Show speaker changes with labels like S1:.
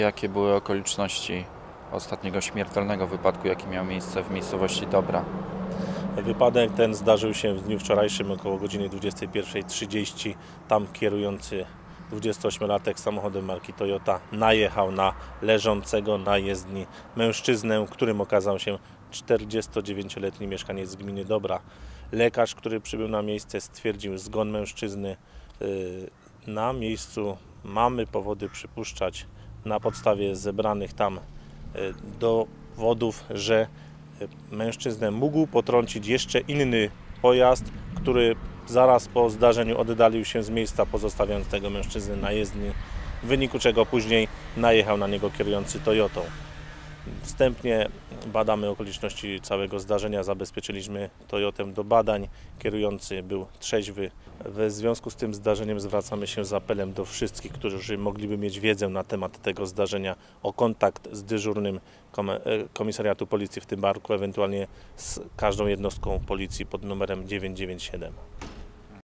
S1: Jakie były okoliczności ostatniego śmiertelnego wypadku, jaki miał miejsce w miejscowości Dobra?
S2: Wypadek ten zdarzył się w dniu wczorajszym około godziny 21.30. Tam kierujący 28-latek samochodem marki Toyota najechał na leżącego na jezdni mężczyznę, którym okazał się 49-letni mieszkaniec z gminy Dobra. Lekarz, który przybył na miejsce stwierdził zgon mężczyzny. Yy, Na miejscu mamy powody przypuszczać na podstawie zebranych tam yy, dowodów, że mężczyznę mógł potrącić jeszcze inny pojazd, który zaraz po zdarzeniu oddalił się z miejsca, pozostawiając tego mężczyznę na jezdni, w wyniku czego później najechał na niego kierujący Toyotą. Wstępnie badamy okoliczności całego zdarzenia, zabezpieczyliśmy Toyotę do badań. Kierujący był trzeźwy. W związku z tym zdarzeniem zwracamy się z apelem do wszystkich, którzy mogliby mieć wiedzę na temat tego zdarzenia, o kontakt z dyżurnym e, komisariatu policji w tym barku, ewentualnie z każdą jednostką policji pod numerem 997.